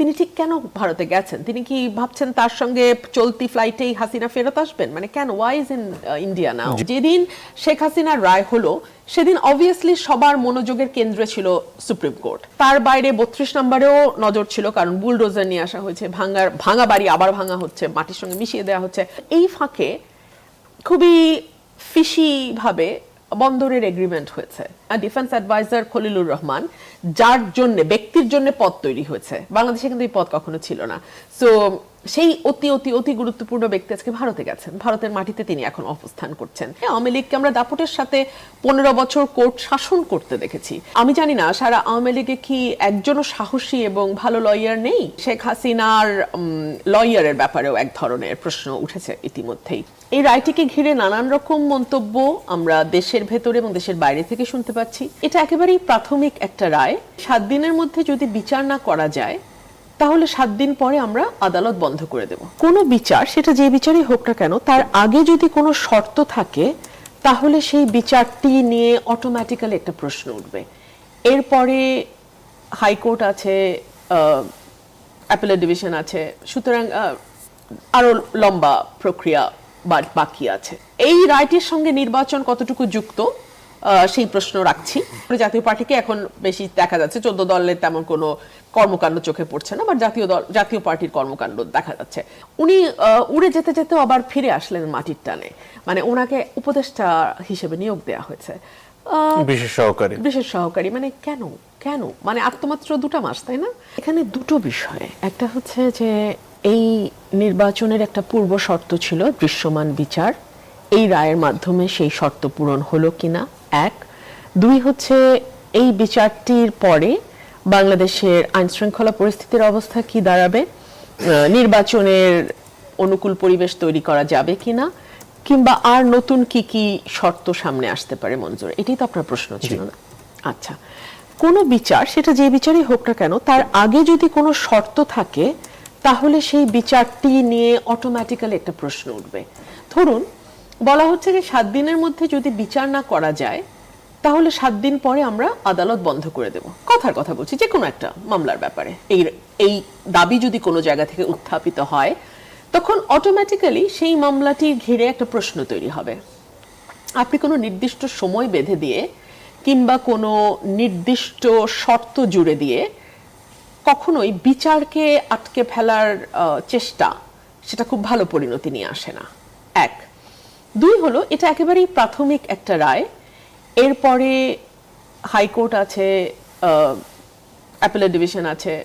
তিনি ঠিক কেন ভারতে গেছেন? তিনি কি ভাবছেন তার সঙ্গে চলতি ফ্লাইটেই হাসিনা ফেরত আসবেন? মানে কেন? Why is in India now যেদিন শেখ হাসিনার রায় হলো সেদিন অবভিয়াসলি সবার মনোযোগের কেন্দ্রে ছিল সুপ্রিম কোর্ট তার বাইরে বত্রিশ নম্বরেও নজর ছিল কারণ বুলডোজার নিয়ে আসা হয়েছে ভাঙার ভাঙা বাড়ি আবার ভাঙা হচ্ছে মাটির সঙ্গে মিশিয়ে দেওয়া হচ্ছে। এই ফাঁকে খুবই ফিশি ভাবে বন্দরের এগ্রিমেন্ট হয়েছে। ডিফেন্স অ্যাডভাইজার খলিলুর রহমান যার জন্য, ব্যক্তির জন্য পদ তৈরি হয়েছে। বাংলাদেশে কিন্তু এই পদ কখনো ছিল না। সো সেই অতি অতি অতি গুরুত্বপূর্ণ ব্যক্তি আজকে ভারতে গেছেন। ভারতের মাটিতে তিনি এখন অবস্থান করছেন। হ্যাঁ আওয়ামী লীগকে আমরা দাপটের সাথে পনেরো বছর কোর্ট শাসন করতে দেখেছি। আমি জানি না, সারা আওয়ামী লীগে কি একজনও সাহসী এবং ভালো লয়ার নেই? শেখ হাসিনার লয়ারের ব্যাপারেও এক ধরনের প্রশ্ন উঠেছে ইতিমধ্যেই। এই রায়টিকে ঘিরে নানান রকম মন্তব্য আমরা দেশের ভেতরে এবং দেশের বাইরে থেকে শুনতে পাচ্ছি? এটা একেবারেই প্রাথমিক একটা রায়। সাত দিনের মধ্যে যদি বিচার না করা যায় তাহলে সাত দিন পরে আমরা আদালত বন্ধ করে দেব। কোনো বিচার সেটা যে বিচারই হোক না কেন তার আগে যদি কোনো শর্ত থাকে তাহলে সেই বিচারটি নিয়ে অটোমেটিক্যালি একটা প্রশ্ন উঠবে। এরপরে হাইকোর্ট আছে অ্যাপেলের ডিভিশন আছে সুতরাং আহ, আরও লম্বা প্রক্রিয়া বাকি আছে। এই রায়টির সঙ্গে নির্বাচন কতটুকু যুক্ত সেই প্রশ্ন রাখছি। জাতীয় পার্টিকে এখন বেশি দেখা যাচ্ছে। চোদ্দ দলের তেমন কোনো কর্মকাণ্ড চোখে পড়ছে না বা জাতীয় দল জাতীয় পার্টির কর্মকাণ্ড দেখা যাচ্ছে। উনি উড়ে যেতে যেতে আবার ফিরে আসলেন মাটির টানে। মানে ওনাকে উপদেষ্টা হিসেবে নিয়োগ দেওয়া হয়েছে। বিশেষ সহকারী। বিশেষ সহকারী। মানে কেন? কেন? মানে আর তো মাত্র দুটা মাস তাই না? এখানে দুটো বিষয়। একটা হচ্ছে যে এই নির্বাচনের একটা পূর্ব শর্ত ছিল দৃশ্যমান বিচার। এই রায়ের মাধ্যমে সেই শর্ত পূরণ হলো কিনা? এক। দুই হচ্ছে এই বিচারটির পরে বাংলাদেশের আইন শৃঙ্খলা পরিস্থিতির অবস্থা কি দাঁড়াবে? নির্বাচনের অনুকূল পরিবেশ তৈরি করা যাবে কিনা? কিংবা আর নতুন কি কি শর্ত সামনে আসতে পারে মঞ্জুর? এটাই তো আপনার প্রশ্ন ছিল না? আচ্ছা। কোনো বিচার সেটা যে বিচারই হোক না কেন তার আগে যদি কোনো শর্ত থাকে তাহলে সেই বিচারটি নিয়ে অটোমেটিক্যালি একটা প্রশ্ন উঠবে। ধরুন বলা হচ্ছে যে সাত দিনের মধ্যে যদি বিচার না করা যায়, তাহলে সাত দিন পরে আমরা আদালত বন্ধ করে দেব। কথার কথা বলছি, যে কোনো একটা মামলার ব্যাপারে। এই এই দাবি যদি কোনো জায়গা থেকে উত্থাপিত হয়, তখন অটোমেটিক্যালি সেই মামলাটি ঘিরে একটা প্রশ্ন তৈরি হবে। আপনি কোনো নির্দিষ্ট সময় বেঁধে দিয়ে কিংবা কোনো নির্দিষ্ট শর্ত জুড়ে দিয়ে কখনোই বিচারকে আটকে ফেলার চেষ্টা, সেটা খুব ভালো পরিণতি নিয়ে আসে না। দুই হলো এটা একেবারেই প্রাথমিক একটা রায়। এরপরে হাইকোর্ট আছে অ্যাপেলের ডিভিশন আছে